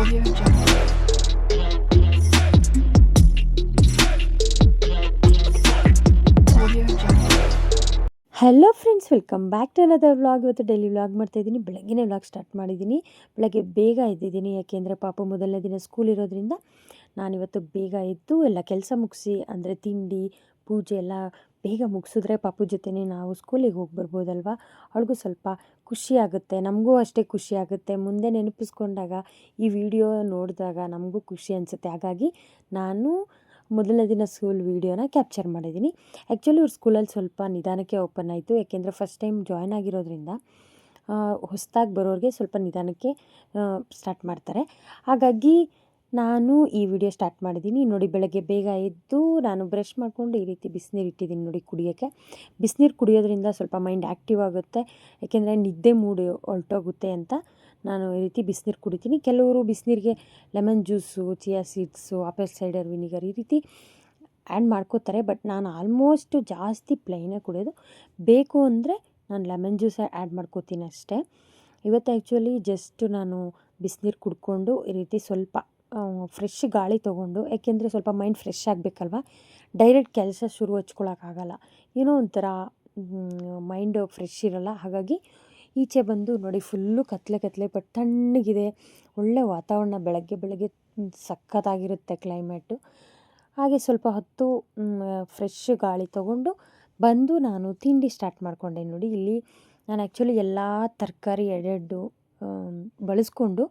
Hello friends welcome back to another vlog ಇವತ್ತು daily vlog ಮಾಡ್ತಾಯಿದ್ದೀನಿ ಬೆಳಗ್ಗೆನೇ ವ್ಲಾಗ್ ಸ್ಟಾರ್ಟ್ ಮಾಡಿದ್ದೀನಿ. ಬೆಳಗ್ಗೆ ಬೇಗ ಎದ್ದಿದ್ದೀನಿ, ಯಾಕೆಂದರೆ ಪಾಪ ಮೊದಲನೇ ದಿನ ಸ್ಕೂಲ್ ಇರೋದ್ರಿಂದ ನಾನಿವತ್ತು ಬೇಗ ಎದ್ದು ಎಲ್ಲ ಕೆಲಸ ಮುಗಿಸಿ, ಅಂದರೆ ತಿಂಡಿ, ಪೂಜೆ ಎಲ್ಲ ಬೇಗ ಮುಗಿಸಿದ್ರೆ ಪಾಪು ಜೊತೆನೇ ನಾವು ಸ್ಕೂಲಿಗೆ ಹೋಗಿ ಬರ್ಬೋದಲ್ವಾ? ಅವಳಿಗೂ ಸ್ವಲ್ಪ ಖುಷಿ ಆಗುತ್ತೆ. ನಮಗೂ ಅಷ್ಟೇ ಖುಷಿ ಆಗುತ್ತೆ. ಮುಂದೆ ನೆನಪಿಸ್ಕೊಂಡಾಗ ಈ ವಿಡಿಯೋ ನೋಡಿದಾಗ ನಮಗೂ ಖುಷಿ ಅನಿಸುತ್ತೆ. ಹಾಗಾಗಿ ನಾನು ಮೊದಲನೇ ದಿನ ಸ್ಕೂಲ್ ವೀಡಿಯೋನ ಕ್ಯಾಪ್ಚರ್ ಮಾಡಿದ್ದೀನಿ. ಆ್ಯಕ್ಚುಲಿ ಅವ್ರ ಸ್ಕೂಲಲ್ಲಿ ಸ್ವಲ್ಪ ನಿಧಾನಕ್ಕೆ ಓಪನ್ ಆಯಿತು. ಯಾಕೆಂದರೆ ಫಸ್ಟ್ ಟೈಮ್ ಜಾಯ್ನ್ ಆಗಿರೋದ್ರಿಂದ ಹೊಸದಾಗಿ ಬರೋರಿಗೆ ಸ್ವಲ್ಪ ನಿಧಾನಕ್ಕೆ ಸ್ಟಾರ್ಟ್ ಮಾಡ್ತಾರೆ. ಹಾಗಾಗಿ ನಾನು ಈ ವಿಡಿಯೋ ಸ್ಟಾರ್ಟ್ ಮಾಡಿದ್ದೀನಿ. ನೋಡಿ, ಬೆಳಗ್ಗೆ ಬೇಗ ಎದ್ದು ನಾನು ಬ್ರಷ್ ಮಾಡಿಕೊಂಡು ಈ ರೀತಿ ಬಿಸಿನೀರು ಇಟ್ಟಿದ್ದೀನಿ ನೋಡಿ ಕುಡಿಯೋಕ್ಕೆ. ಬಿಸಿನೀರು ಕುಡಿಯೋದ್ರಿಂದ ಸ್ವಲ್ಪ ಮೈಂಡ್ ಆ್ಯಕ್ಟಿವ್ ಆಗುತ್ತೆ. ಯಾಕೆಂದರೆ ನಿದ್ದೆ ಮೂಡಿ ಹೊರಟೋಗುತ್ತೆ ಅಂತ ನಾನು ಈ ರೀತಿ ಬಿಸಿನೀರು ಕುಡಿತೀನಿ. ಕೆಲವರು ಬಿಸಿನೀರಿಗೆ lemon juice chia seeds apple cider vinegar ಈ ರೀತಿ ಆ್ಯಡ್ ಮಾಡ್ಕೋತಾರೆ. ಬಟ್ ನಾನು ಆಲ್ಮೋಸ್ಟ್ ಜಾಸ್ತಿ ಪ್ಲೈನೇ ಕುಡಿಯೋದು. ಬೇಕು ಅಂದರೆ ನಾನು ಲೆಮನ್ ಜ್ಯೂಸ್ ಆ್ಯಡ್ ಮಾಡ್ಕೋತೀನಿ ಅಷ್ಟೇ. ಇವತ್ತು ಆ್ಯಕ್ಚುಲಿ ಜಸ್ಟ್ ನಾನು ಬಿಸಿನೀರು ಕುಡ್ಕೊಂಡು ಈ ರೀತಿ ಸ್ವಲ್ಪ ಫ್ರೆಶ್ ಗಾಳಿ ತೊಗೊಂಡು, ಯಾಕೆಂದರೆ ಸ್ವಲ್ಪ ಮೈಂಡ್ ಫ್ರೆಶ್ ಆಗಬೇಕಲ್ವ? ಡೈರೆಕ್ಟ್ ಕೆಲಸ ಶುರು ಹಚ್ಕೊಳಕ್ಕಾಗಲ್ಲ. ಏನೋ ಒಂಥರ ಮೈಂಡ್ ಫ್ರೆಶ್ ಇರಲ್ಲ. ಹಾಗಾಗಿ ಈಚೆ ಬಂದು ನೋಡಿ ಫುಲ್ಲು ಕತ್ಲೆ ಕತ್ಲೆ ಬಟ್ ತಣ್ಣಗಿದೆ. ಒಳ್ಳೆ ವಾತಾವರಣ ಬೆಳಗ್ಗೆ ಬೆಳಗ್ಗೆ ಸಖತ್ತಾಗಿರುತ್ತೆ ಕ್ಲೈಮೇಟು ಹಾಗೆ ಸ್ವಲ್ಪ ಹೊತ್ತು ಫ್ರೆಶ್ ಗಾಳಿ ತೊಗೊಂಡು ಬಂದು ನಾನು ತಿಂಡಿ ಸ್ಟಾರ್ಟ್ ಮಾಡಿಕೊಂಡೆ ನೋಡಿ. ಇಲ್ಲಿ ನಾನು ಆ್ಯಕ್ಚುಲಿ ಎಲ್ಲ ತರಕಾರಿ ಎಡೆಡ್ಡು ಬಳಸ್ಕೊಂಡು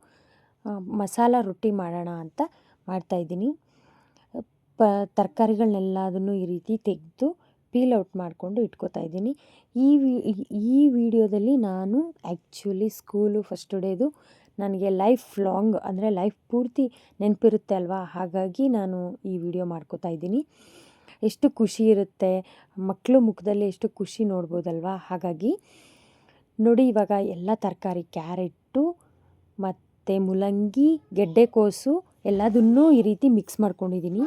ಮಸಾಲ ರೊಟ್ಟಿ ಮಾಡೋಣ ಅಂತ ಮಾಡ್ತಾಯಿದ್ದೀನಿ ಪ, ತರಕಾರಿಗಳನ್ನೆಲ್ಲದನ್ನು ಈ ರೀತಿ ತೆಗೆದು ಪೀಲ್ ಔಟ್ ಮಾಡಿಕೊಂಡು ಇಟ್ಕೋತಾ ಇದ್ದೀನಿ. ಈ ವಿ, ಈ ವಿಡಿಯೋದಲ್ಲಿ ನಾನು ಆ್ಯಕ್ಚುಲಿ ಸ್ಕೂಲು ಫಸ್ಟ್ ಡೇದು ನನಗೆ ಲೈಫ್ ಲಾಂಗ್ ಅಂದರೆ ಲೈಫ್ ಪೂರ್ತಿ ನೆನಪಿರುತ್ತೆ ಅಲ್ವಾ? ಹಾಗಾಗಿ ನಾನು ಈ ವಿಡಿಯೋ ಮಾಡ್ಕೋತಾ ಇದ್ದೀನಿ. ಎಷ್ಟು ಖುಷಿ ಇರುತ್ತೆ ಮಕ್ಕಳು ಮುಖದಲ್ಲಿ ಎಷ್ಟು ಖುಷಿ ನೋಡ್ಬೋದಲ್ವಾ? ಹಾಗಾಗಿ ನೋಡಿ ಇವಾಗ ಎಲ್ಲ ತರಕಾರಿ ಕ್ಯಾರೆಟ್ಟು ಮತ್ತು ಮುಲ್ಲಂಗಿ ಗೆಡ್ಡೆಕೋಸು ಎಲ್ಲದನ್ನೂ ಈ ರೀತಿ ಮಿಕ್ಸ್ ಮಾಡ್ಕೊಂಡಿದ್ದೀನಿ.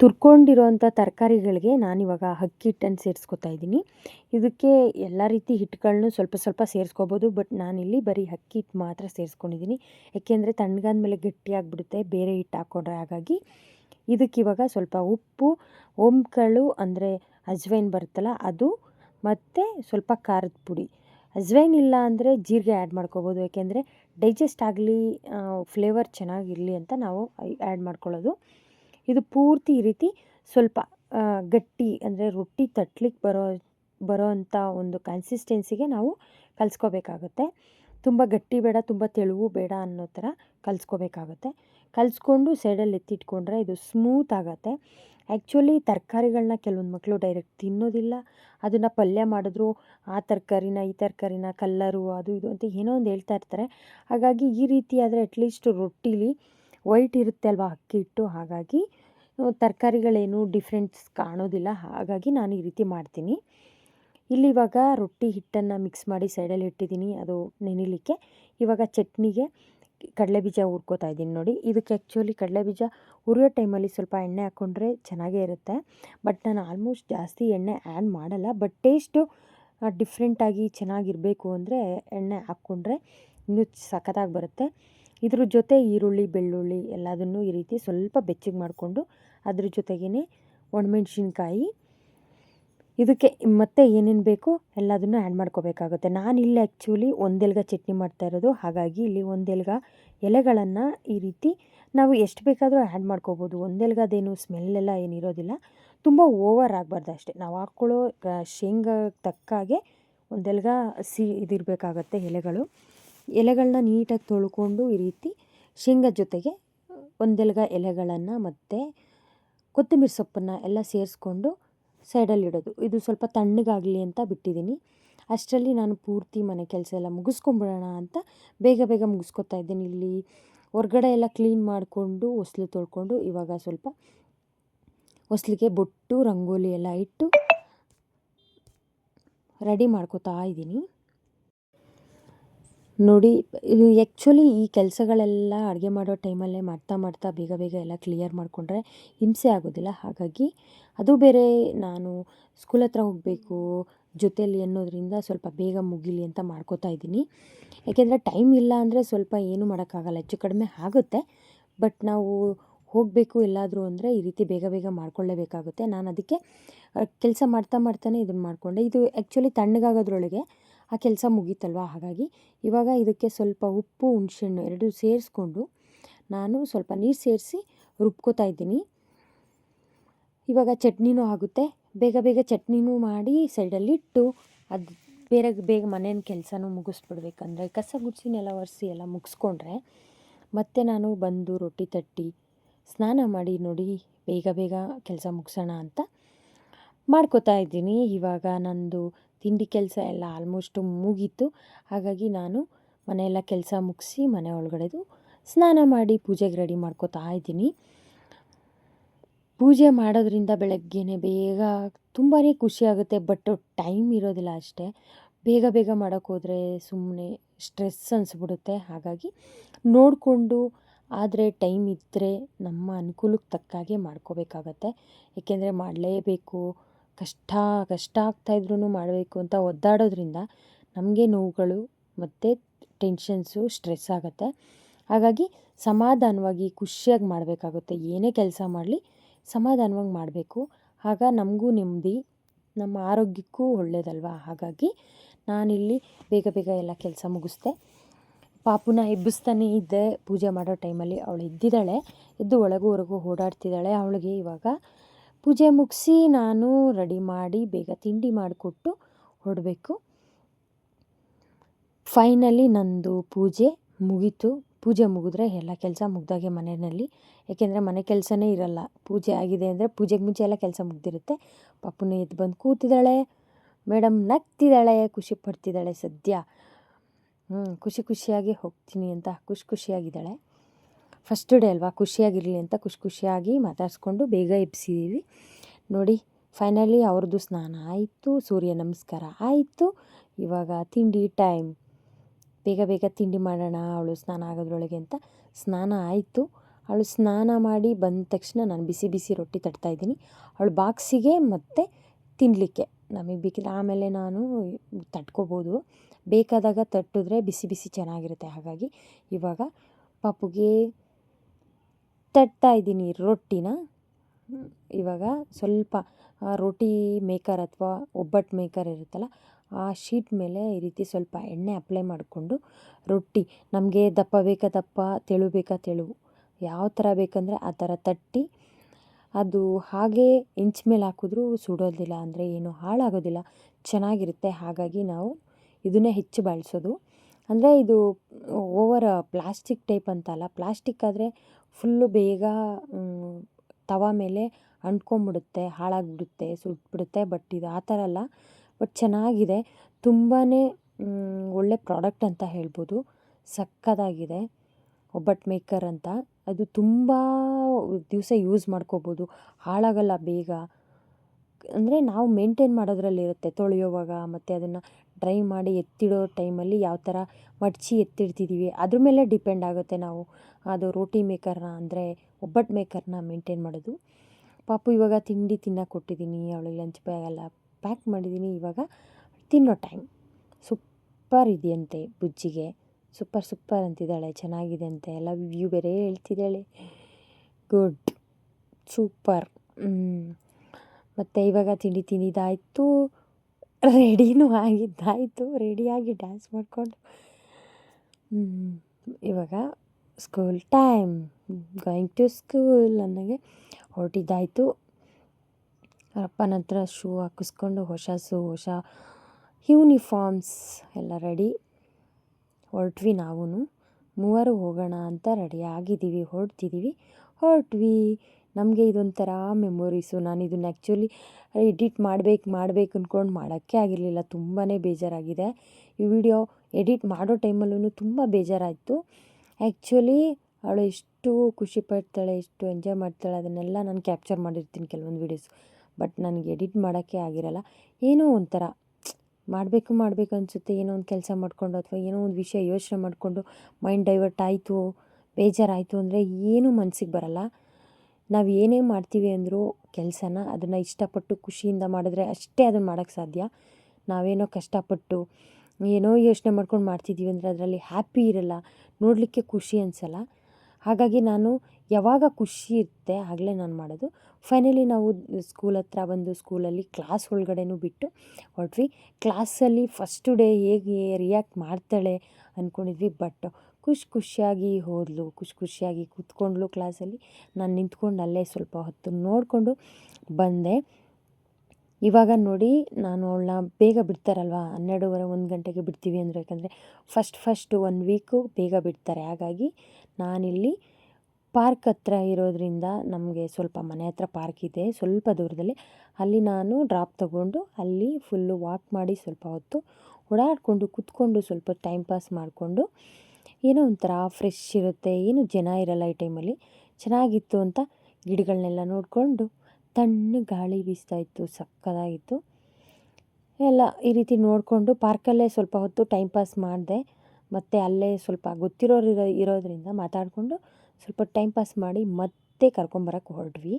ತುರ್ಕೊಂಡಿರೋಂಥ ತರಕಾರಿಗಳಿಗೆ ನಾನಿವಾಗ ಅಕ್ಕಿ ಹಿಟ್ಟನ್ನು ಸೇರಿಸ್ಕೊತಾ ಇದ್ದೀನಿ. ಇದಕ್ಕೆ ಎಲ್ಲ ರೀತಿ ಹಿಟ್ಟುಗಳನ್ನು ಸ್ವಲ್ಪ ಸ್ವಲ್ಪ ಸೇರಿಸ್ಕೋಬೋದು, ಬಟ್ ನಾನಿಲ್ಲಿ ಬರೀ ಅಕ್ಕಿ ಹಿಟ್ಟು ಮಾತ್ರ ಸೇರಿಸ್ಕೊಂಡಿದ್ದೀನಿ. ಯಾಕೆಂದರೆ ತಣ್ಣಗಾದ್ಮೇಲೆ ಗಟ್ಟಿಯಾಗಿಬಿಡುತ್ತೆ ಬೇರೆ ಹಿಟ್ಟು ಹಾಕ್ಕೊಂಡ್ರೆ ಹಾಗಾಗಿ. ಇದಕ್ಕಿವಾಗ ಸ್ವಲ್ಪ ಉಪ್ಪು ಓಂಕಾಳು ಅಂದರೆ ಅಜ್ವೈನ್ ಬರುತ್ತಲ್ಲ ಅದು, ಮತ್ತು ಸ್ವಲ್ಪ ಖಾರದ ಪುಡಿ. ಅಜ್ವೈನ್ ಇಲ್ಲ ಅಂದರೆ ಜೀರಿಗೆ ಆ್ಯಡ್ ಮಾಡ್ಕೋಬೋದು. ಯಾಕೆಂದರೆ ಡೈಜೆಸ್ಟ್ ಆಗಲಿ ಫ್ಲೇವರ್ ಚೆನ್ನಾಗಿರಲಿ ಅಂತ ನಾವು ಆ್ಯಡ್ ಮಾಡ್ಕೊಳ್ಳೋದು. ಇದು ಪೂರ್ತಿ ಈ ರೀತಿ ಸ್ವಲ್ಪ ಗಟ್ಟಿ ಅಂದರೆ ರೊಟ್ಟಿ ತಟ್ಲಿಕ್ಕೆ ಬರೋ ಬರೋ ಅಂಥ ಒಂದು ಕನ್ಸಿಸ್ಟೆನ್ಸಿಗೆ ನಾವು ಕಲಿಸ್ಕೋಬೇಕಾಗುತ್ತೆ. ತುಂಬ ಗಟ್ಟಿ ಬೇಡ, ತುಂಬ ತೆಳುವು ಬೇಡ ಅನ್ನೋ ಥರ ಕಲಿಸ್ಕೋಬೇಕಾಗುತ್ತೆ. ಕಲಿಸ್ಕೊಂಡು ಸೈಡಲ್ಲಿ ಎತ್ತಿಟ್ಕೊಂಡ್ರೆ ಇದು ಸ್ಮೂತ್ ಆಗುತ್ತೆ. ಆ್ಯಕ್ಚುಲಿ ತರಕಾರಿಗಳನ್ನ ಕೆಲವೊಂದು ಮಕ್ಕಳು ಡೈರೆಕ್ಟ್ ತಿನ್ನೋದಿಲ್ಲ. ಅದನ್ನು ಪಲ್ಯ ಮಾಡಿದ್ರು ಆ ತರಕಾರಿನ, ಈ ತರಕಾರಿನ, ಕಲ್ಲರು, ಅದು, ಇದು ಅಂತ ಏನೋ ಒಂದು ಹೇಳ್ತಾ ಇರ್ತಾರೆ. ಹಾಗಾಗಿ ಈ ರೀತಿ ಆದರೆ ಅಟ್ಲೀಸ್ಟ್ ರೊಟ್ಟಿಲಿ ವೈಟ್ ಇರುತ್ತೆ ಅಲ್ವಾ, ಅಕ್ಕಿ ಹಿಟ್ಟು. ಹಾಗಾಗಿ ತರಕಾರಿಗಳೇನು ಡಿಫ್ರೆನ್ಸ್ ಕಾಣೋದಿಲ್ಲ. ಹಾಗಾಗಿ ನಾನು ಈ ರೀತಿ ಮಾಡ್ತೀನಿ. ಇಲ್ಲಿ ಇವಾಗ ರೊಟ್ಟಿ ಹಿಟ್ಟನ್ನು ಮಿಕ್ಸ್ ಮಾಡಿ ಸೈಡಲ್ಲಿ ಇಟ್ಟಿದ್ದೀನಿ. ಅದು ನೆನಿಲಿಕ್ಕೆ. ಇವಾಗ ಚಟ್ನಿಗೆ ಕಡಲೆಬೀಜ ಹುರ್ಕೋತಾ ಇದ್ದೀನಿ ನೋಡಿ. ಇದಕ್ಕೆ ಆ್ಯಕ್ಚುಲಿ ಕಡಲೆಬೀಜ ಹುರಿಯೋ ಟೈಮಲ್ಲಿ ಸ್ವಲ್ಪ ಎಣ್ಣೆ ಹಾಕ್ಕೊಂಡ್ರೆ ಚೆನ್ನಾಗೇ ಇರುತ್ತೆ. ಬಟ್ ನಾನು ಆಲ್ಮೋಸ್ಟ್ ಜಾಸ್ತಿ ಎಣ್ಣೆ ಆ್ಯಡ್ ಮಾಡಲ್ಲ. ಬಟ್ ಟೇಸ್ಟು ಡಿಫ್ರೆಂಟಾಗಿ ಚೆನ್ನಾಗಿರಬೇಕು ಅಂದರೆ ಎಣ್ಣೆ ಹಾಕ್ಕೊಂಡ್ರೆ ಇನ್ನೂ ಸಖತ್ತಾಗಿ ಬರುತ್ತೆ. ಇದ್ರ ಜೊತೆ ಈರುಳ್ಳಿ, ಬೆಳ್ಳುಳ್ಳಿ ಎಲ್ಲದನ್ನು ಈ ರೀತಿ ಸ್ವಲ್ಪ ಬೆಚ್ಚಗೆ ಮಾಡಿಕೊಂಡು ಅದ್ರ ಜೊತೆಗೇ ಒಣಮೆಣ್ಸಿನ್ಕಾಯಿ ಇದಕ್ಕೆ ಮತ್ತೆ ಏನೇನು ಬೇಕು ಎಲ್ಲದನ್ನು ಆ್ಯಡ್ ಮಾಡ್ಕೋಬೇಕಾಗುತ್ತೆ. ನಾನಿಲ್ಲಿ ಆ್ಯಕ್ಚುಲಿ ಒಂದೆಲ್ಗ ಚಟ್ನಿ ಮಾಡ್ತಾ ಇರೋದು. ಹಾಗಾಗಿ ಇಲ್ಲಿ ಒಂದೆಲ್ಗ ಎಲೆಗಳನ್ನು ಈ ರೀತಿ ನಾವು ಎಷ್ಟು ಬೇಕಾದರೂ ಆ್ಯಡ್ ಮಾಡ್ಕೋಬೋದು. ಒಂದೆಲ್ಗದೇನು ಸ್ಮೆಲ್ಲೆಲ್ಲ ಏನಿರೋದಿಲ್ಲ ತುಂಬ ಓವರ್ ಆಗಬಾರ್ದು ಅಷ್ಟೇ. ನಾವು ಹಾಕ್ಕೊಳ್ಳೋ ಶೇಂಗಾ ತಕ್ಕಾಗೆ ಒಂದೆಲ್ಗ ಸಿ, ಇದಿರಬೇಕಾಗತ್ತೆ ಎಲೆಗಳು. ಎಲೆಗಳನ್ನ ನೀಟಾಗಿ ತೊಳ್ಕೊಂಡು ಈ ರೀತಿ ಶೇಂಗಾ ಜೊತೆಗೆ ಒಂದೆಲ್ಗ ಎಲೆಗಳನ್ನು ಮತ್ತು ಕೊತ್ತಂಬರಿ ಸೊಪ್ಪನ್ನು ಎಲ್ಲ ಸೇರಿಸ್ಕೊಂಡು ಸೈಡಲ್ಲಿ ಇಡೋದು. ಇದು ಸ್ವಲ್ಪ ತಣ್ಣಗಾಗಲಿ ಅಂತ ಬಿಟ್ಟಿದ್ದೀನಿ. ಅಷ್ಟರಲ್ಲಿ ನಾನು ಪೂರ್ತಿ ಮನೆ ಕೆಲಸ ಎಲ್ಲ ಮುಗಿಸ್ಕೊಂಬಿಡೋಣ ಅಂತ ಬೇಗ ಬೇಗ ಮುಗಿಸ್ಕೊತಾ ಇದ್ದೀನಿ. ಇಲ್ಲಿ ಹೊರಗಡೆ ಎಲ್ಲ ಕ್ಲೀನ್ ಮಾಡಿಕೊಂಡು, ಹೊಸ್ಲು ತೊಳ್ಕೊಂಡು ಇವಾಗ ಸ್ವಲ್ಪ ಹೊಸ್ಲಿಗೆ ಬೊಟ್ಟು, ರಂಗೋಲಿ ಎಲ್ಲ ಇಟ್ಟು ರೆಡಿ ಮಾಡ್ಕೋತಾ ಇದ್ದೀನಿ. ನೋಡಿ ಆ್ಯಕ್ಚುಲಿ ಈ ಕೆಲಸಗಳೆಲ್ಲ ಅಡುಗೆ ಮಾಡೋ ಟೈಮಲ್ಲೇ ಮಾಡ್ತಾ ಮಾಡ್ತಾ ಬೇಗ ಬೇಗ ಎಲ್ಲ ಕ್ಲಿಯರ್ ಮಾಡಿಕೊಂಡ್ರೆ ಹಿಂಸೆ ಆಗೋದಿಲ್ಲ. ಹಾಗಾಗಿ ಅದು ಬೇರೆ, ನಾನು ಸ್ಕೂಲ್ ಹತ್ರ ಹೋಗಬೇಕು, ಜೊತೆಯಲ್ಲಿ ಅನ್ನೋದ್ರಿಂದ ಸ್ವಲ್ಪ ಬೇಗ ಮುಗೀಲಿ ಅಂತ ಮಾಡ್ಕೋತಾ ಇದ್ದೀನಿ. ಯಾಕೆಂದರೆ ಟೈಮ್ ಇಲ್ಲ ಅಂದರೆ ಸ್ವಲ್ಪ ಏನೂ ಮಾಡೋಕ್ಕಾಗಲ್ಲ, ಹೆಚ್ಚು ಕಡಿಮೆ ಆಗುತ್ತೆ. ಬಟ್ ನಾವು ಹೋಗಬೇಕು ಎಲ್ಲಾದರೂ ಅಂದರೆ ಈ ರೀತಿ ಬೇಗ ಬೇಗ ಮಾಡ್ಕೊಳ್ಳೇಬೇಕಾಗುತ್ತೆ. ನಾನು ಅದಕ್ಕೆ ಕೆಲಸ ಮಾಡ್ತಾ ಮಾಡ್ತಾನೆ ಇದನ್ನು ಮಾಡಿಕೊಂಡೆ. ಇದು ಆ್ಯಕ್ಚುಲಿ ತಣ್ಣಗಾಗೋದ್ರೊಳಗೆ ಆ ಕೆಲಸ ಮುಗೀತಲ್ವ? ಹಾಗಾಗಿ ಇವಾಗ ಇದಕ್ಕೆ ಸ್ವಲ್ಪ ಉಪ್ಪು, ಹುಣ್ಸೆಹಣ್ಣು ಎರಡೂ ಸೇರಿಸ್ಕೊಂಡು ನಾನು ಸ್ವಲ್ಪ ನೀರು ಸೇರಿಸಿ ರುಬ್ಕೋತಾ ಇದ್ದೀನಿ. ಇವಾಗ ಚಟ್ನಿನೂ ಆಗುತ್ತೆ. ಬೇಗ ಬೇಗ ಚಟ್ನಿನೂ ಮಾಡಿ ಸೈಡಲ್ಲಿಟ್ಟು ಅದು ಬೇರೆ ಬೇಗ ಮನೇನ ಕೆಲಸನೂ ಮುಗಿಸ್ಬಿಡ್ಬೇಕಂದ್ರೆ ಕಸ ಗುಡ್ಸಿನೆಲ್ಲ ನೆಲ ಒರೆಸಿ ಎಲ್ಲ ಮುಗಿಸ್ಕೊಂಡ್ರೆ ಮತ್ತೆ ನಾನು ಬಂದು ರೊಟ್ಟಿ ತಟ್ಟಿ ಸ್ನಾನ ಮಾಡಿ ನೋಡಿ ಬೇಗ ಬೇಗ ಕೆಲಸ ಮುಗಿಸೋಣ ಅಂತ ಮಾಡ್ಕೋತಾ ಇದ್ದೀನಿ. ಇವಾಗ ನಂದು ತಿಂಡಿ ಕೆಲಸ ಎಲ್ಲ ಆಲ್ಮೋಸ್ಟು ಮುಗೀತು. ಹಾಗಾಗಿ ನಾನು ಮನೆಯೆಲ್ಲ ಕೆಲಸ ಮುಗಿಸಿ ಮನೆ ಒಳಗಡೆದು ಸ್ನಾನ ಮಾಡಿ ಪೂಜೆಗೆ ರೆಡಿ ಮಾಡ್ಕೋತಾ ಇದ್ದೀನಿ. ಪೂಜೆ ಮಾಡೋದ್ರಿಂದ ಬೆಳಗ್ಗೆನೇ ಬೇಗ ತುಂಬಾ ಖುಷಿಯಾಗುತ್ತೆ ಬಟ್ ಟೈಮ್ ಇರೋದಿಲ್ಲ ಅಷ್ಟೇ. ಬೇಗ ಬೇಗ ಮಾಡೋಕ್ಕೋದ್ರೆ ಸುಮ್ಮನೆ ಸ್ಟ್ರೆಸ್ ಅನಿಸ್ಬಿಡುತ್ತೆ. ಹಾಗಾಗಿ ನೋಡಿಕೊಂಡು ಆದರೆ ಟೈಮ್ ಇದ್ದರೆ ನಮ್ಮ ಅನುಕೂಲಕ್ಕೆ ತಕ್ಕ ಹಾಗೆ ಮಾಡ್ಕೋಬೇಕಾಗತ್ತೆ. ಏಕೆಂದರೆ ಮಾಡಲೇಬೇಕು ಕಷ್ಟ ಕಷ್ಟ ಆಗ್ತಾಯಿದ್ರೂ ಮಾಡಬೇಕು ಅಂತ ಒದ್ದಾಡೋದ್ರಿಂದ ನಮಗೆ ನೋವುಗಳು ಮತ್ತು ಟೆನ್ಷನ್ಸು ಸ್ಟ್ರೆಸ್ ಆಗುತ್ತೆ. ಹಾಗಾಗಿ ಸಮಾಧಾನವಾಗಿ ಖುಷಿಯಾಗಿ ಮಾಡಬೇಕಾಗುತ್ತೆ. ಏನೇ ಕೆಲಸ ಮಾಡಲಿ ಸಮಾಧಾನವಾಗಿ ಮಾಡಬೇಕು. ಆಗ ನಮಗೂ ನೆಮ್ಮದಿ, ನಮ್ಮ ಆರೋಗ್ಯಕ್ಕೂ ಒಳ್ಳೇದಲ್ವ? ಹಾಗಾಗಿ ನಾನಿಲ್ಲಿ ಬೇಗ ಬೇಗ ಎಲ್ಲ ಕೆಲಸ ಮುಗಿಸ್ದೆ. ಪಾಪುನ ಎಬ್ಬಿಸ್ತಾನೆ ಇದ್ದೆ. ಪೂಜೆ ಮಾಡೋ ಟೈಮಲ್ಲಿ ಅವಳು ಎದ್ದಿದ್ದಾಳೆ. ಎದ್ದು ಒಳಗೂವರೆಗೂ ಓಡಾಡ್ತಿದ್ದಾಳೆ. ಅವಳಿಗೆ ಇವಾಗ ಪೂಜೆ ಮುಗಿಸಿ ನಾನು ರೆಡಿ ಮಾಡಿ ಬೇಗ ತಿಂಡಿ ಮಾಡಿಕೊಟ್ಟು ಹೊರಡಬೇಕು ಫೈನಲಿ ನಂದು ಪೂಜೆ ಮುಗೀತು. ಪೂಜೆ ಮುಗಿದ್ರೆ ಎಲ್ಲ ಕೆಲಸ ಮುಗ್ದಾಗೆ ಮನೆಯಲ್ಲಿ. ಏಕೆಂದರೆ ಮನೆ ಕೆಲಸನೇ ಇರಲ್ಲ. ಪೂಜೆ ಆಗಿದೆ ಅಂದರೆ ಪೂಜೆಗೆ ಮುಂಚೆ ಎಲ್ಲ ಕೆಲಸ ಮುಗ್ದಿರುತ್ತೆ. ಪಾಪುನೇ ಎದ್ದು ಬಂದು ಕೂತಿದ್ದಾಳೆ. ಮೇಡಮ್ ನಗ್ತಿದ್ದಾಳೆ. ಖುಷಿ ಪಡ್ತಿದ್ದಾಳೆ ಸದ್ಯ. ಹ್ಞೂ ಖುಷಿ ಖುಷಿಯಾಗಿ ಹೋಗ್ತೀನಿ ಅಂತ ಖುಷಿ ಖುಷಿಯಾಗಿದ್ದಾಳೆ. ಫಸ್ಟ್ ಡೇ ಅಲ್ವಾ? ಖುಷಿಯಾಗಿರಲಿ ಅಂತ ಖುಷಿ ಖುಷಿಯಾಗಿ ಮಾತಾಡಿಸ್ಕೊಂಡು ಬೇಗ ಎಬ್ಸಿದ್ದೀವಿ ನೋಡಿ ಫೈನಲಿ ಅವ್ರದ್ದು ಸ್ನಾನ ಆಯಿತು, ಸೂರ್ಯ ನಮಸ್ಕಾರ ಆಯಿತು. ಇವಾಗ ತಿಂಡಿ ಟೈಮ್ ಬೇಗ ಬೇಗ ತಿಂಡಿ ಮಾಡೋಣ, ಅವಳು ಸ್ನಾನ ಆಗೋದ್ರೊಳಗೆ ಅಂತ ಸ್ನಾನ ಆಯಿತು. ಅವಳು ಸ್ನಾನ ಮಾಡಿ ಬಂದ ತಕ್ಷಣ ನಾನು ಬಿಸಿ ಬಿಸಿ ರೊಟ್ಟಿ ತಟ್ತಾಯಿದ್ದೀನಿ ಅವಳು ಬಾಕ್ಸಿಗೆ ಮತ್ತು ತಿನ್ನಲಿಕ್ಕೆ ನಮಗೆ ಬೇಕಿದ್ರೆ ಆಮೇಲೆ ನಾನು ತಟ್ಕೋಬೋದು. ಬೇಕಾದಾಗ ತಟ್ಟಿದ್ರೆ ಬಿಸಿ ಬಿಸಿ ಚೆನ್ನಾಗಿರುತ್ತೆ ಹಾಗಾಗಿ ಇವಾಗ ಪಾಪುಗೆ ತಟ್ತಾ ಇದ್ದೀನಿ ರೊಟ್ಟಿನ. ಇವಾಗ ಸ್ವಲ್ಪ ರೊಟ್ಟಿ ಮೇಕರ್ ಅಥವಾ ಒಬ್ಬಟ್ಟು ಮೇಕರ್ ಇರುತ್ತಲ್ಲ, ಆ ಶೀಟ್ ಮೇಲೆ ಈ ರೀತಿ ಸ್ವಲ್ಪ ಎಣ್ಣೆ ಅಪ್ಲೈ ಮಾಡಿಕೊಂಡು ರೊಟ್ಟಿ, ನಮಗೆ ದಪ್ಪ ಬೇಕಾ ದಪ್ಪ, ತೆಳು ಬೇಕಾ ತೆಳು, ಯಾವ ಥರ ಬೇಕಂದರೆ ಆ ಥರ ತಟ್ಟಿ, ಅದು ಹಾಗೇ ಇಂಚ್ ಮೇಲೆ ಹಾಕಿದ್ರೂ ಸುಡೋದಿಲ್ಲ, ಅಂದರೆ ಏನು ಹಾಳಾಗೋದಿಲ್ಲ, ಚೆನ್ನಾಗಿರುತ್ತೆ, ಹಾಗಾಗಿ ನಾವು ಇದನ್ನೇ ಹೆಚ್ಚು ಬಳಸೋದು. ಅಂದರೆ ಇದು ಓವರ್ ಪ್ಲಾಸ್ಟಿಕ್ ಟೈಪ್ ಅಂತಲ್ಲ ಪ್ಲಾಸ್ಟಿಕ್ ಆದರೆ ಫುಲ್ಲು ಬೇಗ ತವ ಮೇಲೆ ಅಂಟ್ಕೊಂಬಿಡುತ್ತೆ ಹಾಳಾಗಿಬಿಡುತ್ತೆ, ಸುಟ್ಬಿಡುತ್ತೆ ಬಟ್ ಇದು ಆ ಥರ ಅಲ್ಲ. ಬಟ್ ಚೆನ್ನಾಗಿದೆ. ತುಂಬಾ ಒಳ್ಳೆ ಪ್ರಾಡಕ್ಟ್ ಅಂತ ಹೇಳ್ಬೋದು. ಸಕ್ಕತ್ತಾಗಿದೆ. ಒಬ್ಬಟ್ಟು ಮೇಕರ್ ಅಂತ. ಅದು ತುಂಬ ದಿವಸ ಯೂಸ್ ಮಾಡ್ಕೋಬೋದು. ಹಾಳಾಗಲ್ಲ ಬೇಗ. ಅಂದರೆ ನಾವು ಮೇಂಟೈನ್ ಮಾಡೋದ್ರಲ್ಲಿರುತ್ತೆ ತೊಳೆಯೋವಾಗ ಮತ್ತು ಅದನ್ನು ಡ್ರೈ ಮಾಡಿ ಎತ್ತಿಡೋ ಟೈಮಲ್ಲಿ ಯಾವ ಥರ ಮಡಚಿ ಎತ್ತಿಡ್ತಿದ್ದೀವಿ ಅದ್ರ ಮೇಲೆ ಡಿಪೆಂಡ್ ಆಗುತ್ತೆ ನಾವು. ಅದು ರೋಟಿ ಮೇಕರ್ನ ಅಂದರೆ ಒಬ್ಬಟ್ಟು ಮೇಕರ್ನ ಮೇಂಟೈನ್ ಮಾಡೋದು. ಪಾಪು ಇವಾಗ ತಿಂಡಿ ತಿನ್ನೋಕೆ ಕೊಟ್ಟಿದ್ದೀನಿ ಅವಳಿಗೆ ಲಂಚ್ ಬ್ಯಾಗೆಲ್ಲ ಪ್ಯಾಕ್ ಮಾಡಿದ್ದೀನಿ ಇವಾಗ ತಿನ್ನೋ ಟೈಮ್ ಸೂಪರ್ ಇದೆಯಂತೆ ಬುಜ್ಜಿಗೆ. ಸೂಪರ್ ಸೂಪರ್ ಅಂತಿದ್ದಾಳೆ ಚೆನ್ನಾಗಿದೆ ಅಂತೆ ಎಲ್ಲ ವ್ಯೂ ಬೇರೆ ಹೇಳ್ತಿದ್ದಾಳೆ. ಗುಡ್ ಸೂಪರ್ ಮತ್ತು ಇವಾಗ ತಿಂಡಿ ತಿಂದಿದ್ದಾಯಿತು. ರೆಡಿನೂ ಆಗಿದ್ದಾಯಿತು. ರೆಡಿಯಾಗಿ ಡ್ಯಾನ್ಸ್ ಮಾಡಿಕೊಂಡು. ಇವಾಗ school time going to school ನನಗೆ ಹೊರಟಿದ್ದಾಯಿತು. ಅಪ್ಪನ ಹತ್ರ ಶೂ ಹಾಕಿಸ್ಕೊಂಡು ಹೊಸ ಶೂ ಹೊಸ ಯೂನಿಫಾರ್ಮ್ಸ್ ಎಲ್ಲ ರೆಡಿ ಹೊರಟ್ವಿ ನಾವು ಮೂವರು ಹೋಗೋಣ ಅಂತ ರೆಡಿ ಆಗಿದ್ದೀವಿ, ಹೊರಡ್ತಿದ್ದೀವಿ. ಹೊರಟ್ವಿ. ನಮಗೆ ಇದೊಂಥರ ಮೆಮೊರೀಸು. ನಾನು ಇದನ್ನು ಆ್ಯಕ್ಚುಲಿ ಎಡಿಟ್ ಮಾಡಬೇಕು ಮಾಡಬೇಕು ಅಂದ್ಕೊಂಡು ಮಾಡೋಕ್ಕೆ ಆಗಿರಲಿಲ್ಲ. ತುಂಬಾ ಬೇಜಾರಾಗಿದೆ. ಈ ವಿಡಿಯೋ ಎಡಿಟ್ ಮಾಡೋ ಟೈಮಲ್ಲೂ ತುಂಬ ಬೇಜಾರಾಯಿತು. ಆ್ಯಕ್ಚುಲಿ ಅವಳು ಎಷ್ಟು ಖುಷಿ ಪಡ್ತಾಳೆ, ಎಷ್ಟು ಎಂಜಾಯ್ ಮಾಡ್ತಾಳೆ ಅದನ್ನೆಲ್ಲ ನಾನು ಕ್ಯಾಪ್ಚರ್ ಮಾಡಿರ್ತೀನಿ ಕೆಲವೊಂದು ವೀಡಿಯೋಸ್ ಬಟ್ ನನಗೆ ಎಡಿಟ್ ಮಾಡೋಕ್ಕೆ ಆಗಿರಲ್ಲ. ಏನೋ ಒಂಥರ ಮಾಡಬೇಕು ಮಾಡಬೇಕು ಅನಿಸುತ್ತೆ. ಏನೋ ಒಂದು ಕೆಲಸ ಮಾಡಿಕೊಂಡು ಅಥವಾ ಏನೋ ಒಂದು ವಿಷಯ ಯೋಚನೆ ಮಾಡಿಕೊಂಡು ಮೈಂಡ್ ಡೈವರ್ಟ್ ಆಯಿತು, ಬೇಜಾರಾಯಿತು ಅಂದರೆ ಏನೂ ಮನಸ್ಸಿಗೆ ಬರಲ್ಲ. ನಾವು ಏನೇ ಮಾಡ್ತೀವಿ ಅಂದರೂ ಕೆಲಸನ ಅದನ್ನು ಇಷ್ಟಪಟ್ಟು ಖುಷಿಯಿಂದ ಮಾಡಿದ್ರೆ ಅಷ್ಟೇ ಅದನ್ನು ಮಾಡೋಕ್ಕೆ ಸಾಧ್ಯ. ನಾವೇನೋ ಕಷ್ಟಪಟ್ಟು ಏನೋ ಯೋಚನೆ ಮಾಡ್ಕೊಂಡು ಮಾಡ್ತಿದ್ದೀವಿ ಅಂದರೆ ಅದರಲ್ಲಿ ಹ್ಯಾಪಿ ಇರಲ್ಲ, ನೋಡಲಿಕ್ಕೆ ಖುಷಿ ಅನಿಸಲ್ಲ. ಹಾಗಾಗಿ ನಾನು ಯಾವಾಗ ಖುಷಿ ಇರುತ್ತೆ ಆಗಲೇ ನಾನು ಮಾಡೋದು. ಫೈನಲಿ ನಾವು ಸ್ಕೂಲ್ ಹತ್ರ ಬಂದು ಸ್ಕೂಲಲ್ಲಿ ಕ್ಲಾಸ್ ಒಳಗಡೆನೂ ಬಿಟ್ಟು ಹೊರಟ್ವಿ. ಕ್ಲಾಸಲ್ಲಿ ಫಸ್ಟು ಡೇ ಹೇಗೆ ರಿಯಾಕ್ಟ್ ಮಾಡ್ತಾಳೆ ಅಂದ್ಕೊಂಡಿದ್ವಿ ಬಟ್ ಖುಷಿ ಖುಷಿಯಾಗಿ ಹೋದಳು ಖುಷಿ ಖುಷಿಯಾಗಿ ಕೂತ್ಕೊಂಡ್ಳು ಕ್ಲಾಸಲ್ಲಿ ನಾನು ನಿಂತ್ಕೊಂಡು ಅಲ್ಲೇ ಸ್ವಲ್ಪ ಹೊತ್ತು ನೋಡಿಕೊಂಡು ಬಂದೆ. ಇವಾಗ ನೋಡಿ ನಾನು ಅವಳನ್ನ ಬೇಗ ಬಿಡ್ತಾರಲ್ವ? ಹನ್ನೆರಡೂವರೆ, ಒಂದು ಗಂಟೆಗೆ ಬಿಡ್ತೀವಿ ಅಂದರೆ, ಯಾಕಂದರೆ ಫಸ್ಟ್ ಫಸ್ಟು ಒನ್ ವೀಕು ಬೇಗ ಬಿಡ್ತಾರೆ. ಹಾಗಾಗಿ ನಾನಿಲ್ಲಿ ಪಾರ್ಕ್ ಹತ್ರ ಇರೋದ್ರಿಂದ ನಮಗೆ ಸ್ವಲ್ಪ ಮನೆ ಹತ್ರ ಪಾರ್ಕ್ ಇದೆ, ಸ್ವಲ್ಪ ದೂರದಲ್ಲಿ. ಅಲ್ಲಿ ನಾನು ಡ್ರಾಪ್ ತಗೊಂಡು ಅಲ್ಲಿ ಫುಲ್ಲು ವಾಕ್ ಮಾಡಿ ಸ್ವಲ್ಪ ಹೊತ್ತು ಓಡಾಡಿಕೊಂಡು, ಕೂತ್ಕೊಂಡು ಸ್ವಲ್ಪ ಟೈಮ್ ಪಾಸ್ ಮಾಡಿಕೊಂಡು ಏನೋ ಒಂಥರ ಫ್ರೆಶ್ ಇರುತ್ತೆ, ಏನು ಜನ ಇರಲ್ಲ ಈ ಟೈಮಲ್ಲಿ ಚೆನ್ನಾಗಿತ್ತು ಅಂತ ಗಿಡಗಳನ್ನೆಲ್ಲ ನೋಡಿಕೊಂಡು ತಣ್ಣಗೆ ಗಾಳಿ ಬೀಸ್ತಾ ಇತ್ತು ಸಕ್ಕತ್ತಾಗಿತ್ತು ಎಲ್ಲ ಈ ರೀತಿ ನೋಡಿಕೊಂಡು ಪಾರ್ಕಲ್ಲೇ ಸ್ವಲ್ಪ ಹೊತ್ತು ಟೈಮ್ ಪಾಸ್ ಮಾಡಿದೆ. ಮತ್ತು ಅಲ್ಲೇ ಸ್ವಲ್ಪ ಗೊತ್ತಿರೋರು ಇರೋ, ಇರೋದ್ರಿಂದ ಮಾತಾಡಿಕೊಂಡು ಸ್ವಲ್ಪ ಟೈಮ್ ಪಾಸ್ ಮಾಡಿ ಮತ್ತೆ ಕರ್ಕೊಂಬರಕ್ಕೆ ಹೊರಟ್ವಿ.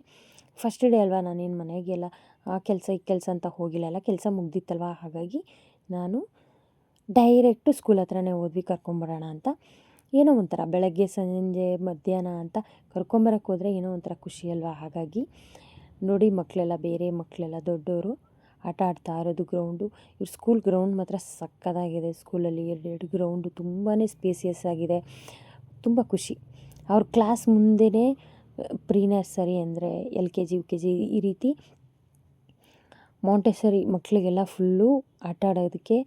ಫಸ್ಟ್ ಡೇ ಅಲ್ವಾ ನಾನೇನು ಮನೆಗೆಲ್ಲ, ಆ ಕೆಲಸ ಈ ಕೆಲಸ ಅಂತ ಹೋಗಿಲ್ಲ ಅಲ್ಲ ಕೆಲಸ ಮುಗ್ದಿತ್ತಲ್ವ? ಹಾಗಾಗಿ ನಾನು ಡೈರೆಕ್ಟು ಸ್ಕೂಲ್ ಹತ್ರನೇ ಹೋದ್ವಿ ಕರ್ಕೊಂಬರೋಣ ಅಂತ. ಏನೋ ಒಂಥರ ಬೆಳಗ್ಗೆ, ಸಂಜೆ, ಮಧ್ಯಾಹ್ನ ಅಂತ ಕರ್ಕೊಂಬರಕ್ಕೆ ಹೋದರೆ ಏನೋ ಒಂಥರ ಖುಷಿ ಅಲ್ವಾ? ಹಾಗಾಗಿ ನೋಡಿ ಮಕ್ಕಳೆಲ್ಲ ಬೇರೆ ಮಕ್ಕಳೆಲ್ಲ ದೊಡ್ಡವರು ಆಟ ಆಡ್ತಾ ಇರೋದು ಗ್ರೌಂಡು ಇವ್ರ ಸ್ಕೂಲ್ ಗ್ರೌಂಡ್ ಮಾತ್ರ ಸಕ್ಕತ್ತಾಗಿದೆ ಸ್ಕೂಲಲ್ಲಿ ಎರಡೆರಡು ಗ್ರೌಂಡು ತುಂಬಾ ಸ್ಪೇಸಿಯಸ್ ಆಗಿದೆ. ತುಂಬ ಖುಷಿ. ಅವ್ರ ಕ್ಲಾಸ್ ಮುಂದೆನೇ ಪ್ರೀ ನರ್ಸರಿ ಅಂದರೆ L K G U K G ಈ ರೀತಿ ಮಾಂಟೆಸರಿ ಮಕ್ಕಳಿಗೆಲ್ಲ ಫುಲ್ಲು ಆಟ ಆಡೋದಕ್ಕೆ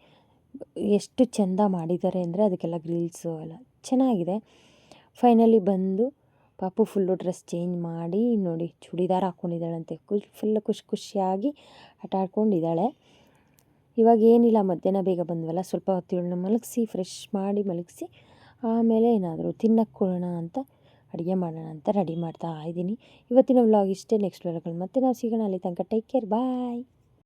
ಎಷ್ಟು ಚೆಂದ ಮಾಡಿದ್ದಾರೆ ಅಂದರೆ ಅದಕ್ಕೆಲ್ಲ ಗ್ರಿಲ್ಸು ಎಲ್ಲ ಚೆನ್ನಾಗಿದೆ. ಫೈನಲಿ ಬಂದು ಪಾಪು ಫುಲ್ಲು ಡ್ರೆಸ್ ಚೇಂಜ್ ಮಾಡಿ ನೋಡಿ ಚೂಡಿದಾರ್ ಹಾಕ್ಕೊಂಡಿದ್ದಾಳಂತೆ ಖುಷ್ ಫುಲ್ ಖುಷಿ ಖುಷಿಯಾಗಿ ಆಟ ಆಡ್ಕೊಂಡಿದ್ದಾಳೆ ಇವಾಗ ಏನಿಲ್ಲ, ಮಧ್ಯಾಹ್ನ ಬೇಗ ಬಂದ್ವಲ್ಲ, ಸ್ವಲ್ಪ ಹೊತ್ತು ಮಲಗಿಸಿ ಫ್ರೆಶ್ ಮಾಡಿ ಮಲಗಿಸಿ, ಆಮೇಲೆ ಏನಾದರೂ ತಿನ್ನಕ್ಕೆ ಅಂತ ಅಡುಗೆ ಮಾಡೋಣ ಅಂತ ರೆಡಿ ಮಾಡ್ತಾ ಇದ್ದೀನಿ. ಇವತ್ತಿನ ವ್ಲಾಗ್ ಇಷ್ಟೇ ನೆಕ್ಸ್ಟ್ ವ್ಲಾಗಲ್ಲಿ ಮತ್ತೆ ನಾವು ಸಿಗೋಣ. ಅಲ್ಲಿ ತನಕ ಟೇಕ್ ಕೇರ್ ಬಾಯ್